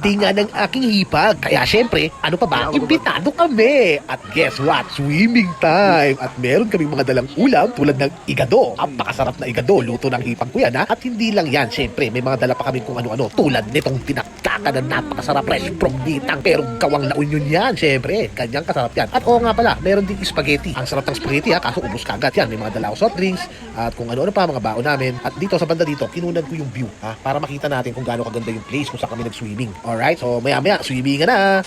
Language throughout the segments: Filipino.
tinga ng aking hipag. Kaya syempre, ano pa ba? Imbitado kami. At guess what? Swimming time. At meron kaming mga dalang ulam tulad ng igado. Ang pakasarap na igado. Luto ng hipag ko yan ha. At hindi lang yan. Syempre, may mga dala pa kami kung ano-ano. Tulad nitong tinaktakan na napakasarap fresh from bitang. Pero gawang la union yan. Syempre, kanyang kasarap yan. At oo nga pala, meron din spaghetti. Ang sarap ng spaghetti ha. Kaso ubus kagad yan. May mga dala ako soft drinks. At kung ano-ano pa, mga baon namin. At dito sa banda dito, kinunan ko yung view ha. Para makita natin kung gaano kaganda yung place kung saan kami nag-swimming. Alright, so maya-maya, swimming ka na.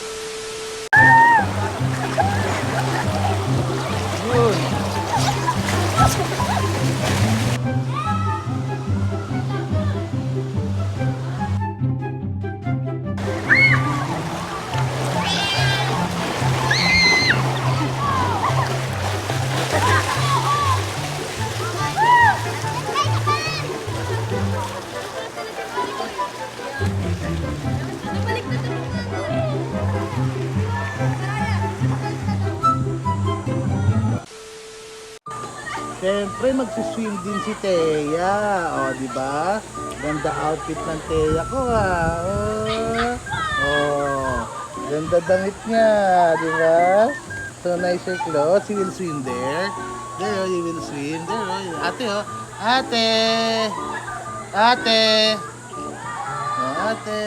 Siyempre, magsiswim din si Teya. O, di ba? Ganda outfit ng Teya ko, ah. Oh, oh. Ganda damit niya, di ba? So, nice your clothes. You will swim there. There, oh, you will swim. There, oh. Ate, oh. Ate! Ate! Oh, ate!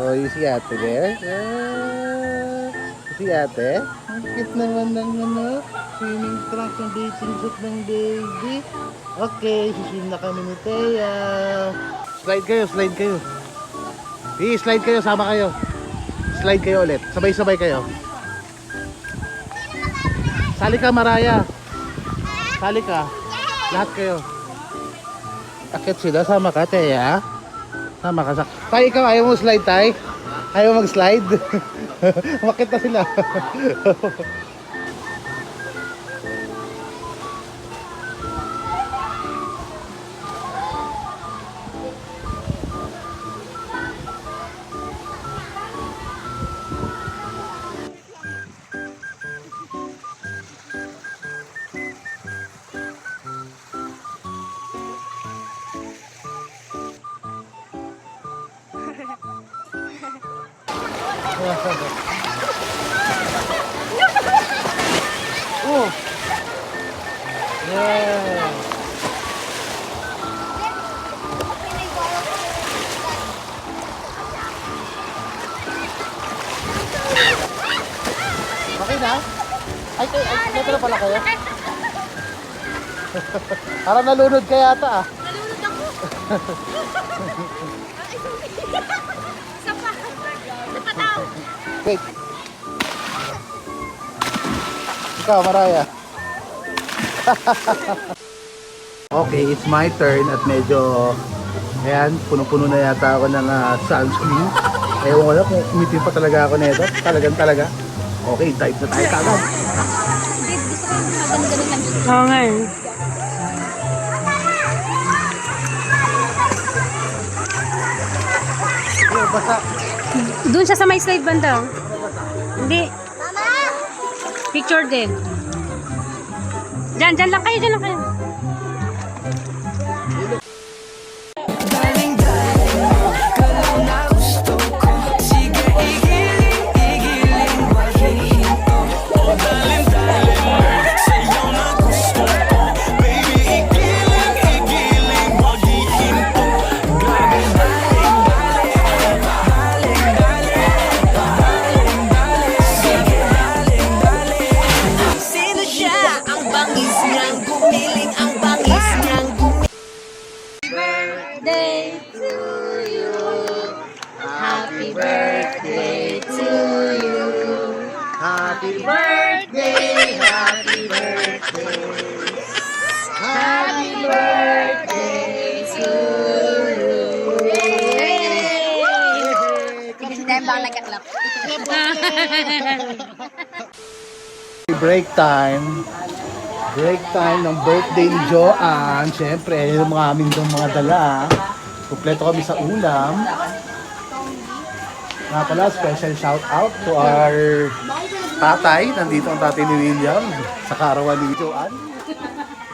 Oh, you see ate there? Oh, see ate? Ang cute naman ng ano, swimming trunks ng bathing suit ng baby. Okay, siswim na kami ni Teya. Slide kayo, slide kayo. Hey, slide kayo, sama kayo. Slide kayo ulit. Sabay-sabay kayo. Sali ka, Maraya. Sali ka. Lahat kayo. Akit sila, sama ka, Teya. Sama ka. Tay, ikaw, ayaw mo slide, Tay? Ayaw mag-slide? Makit na sila. oh! Yeah! Okay na? Ay, ay, ay, dito na pala kayo? Parang nalunod ka yata ah. Nalunod ako. Wait. Ikaw, Maraya. okay, it's my turn at medyo ayan, puno-puno na yata ako ng uh, sunscreen. Ewan ko na kung umitin pa talaga ako nito. Talagang talaga. Okay, dive na tayo kagad. Oo nga eh. Ayun, basta. Doon siya sa may slide banda. oh. Hindi. Picture din. Diyan, diyan lang kayo, diyan lang kayo. Break time. Break time ng birthday ni Joanne. Siyempre, yung mga aming dong mga dala. Kompleto kami sa ulam. Nga pala, special shout out to our tatay. Nandito ang tatay ni William sa karawan ni Joanne.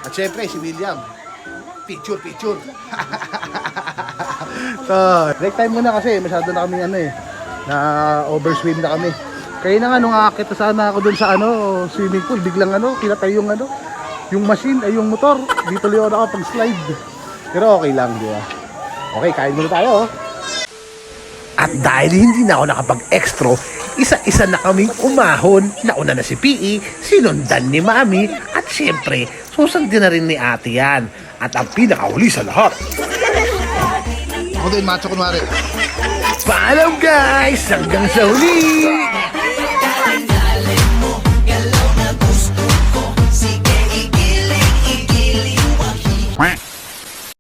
At syempre, si William. Picture, picture. So, break time muna kasi masyado na kami ano eh. Na overswim na kami. Kaya na nga nung aakit na sana ako dun sa ano, swimming pool, biglang ano, pinatay yung ano, yung machine ay yung motor. Di tuloy ako nakapag-slide. Pero okay lang, di ba? Okay, kain muna tayo. oh. At dahil hindi na ako nakapag-extra, isa-isa na kaming umahon. Nauna na si PE, sinundan ni Mami, at syempre, susundin na rin ni Ate yan. At ang pinakahuli sa lahat. Ako din, macho kunwari. Paalam guys! Hanggang sa huli!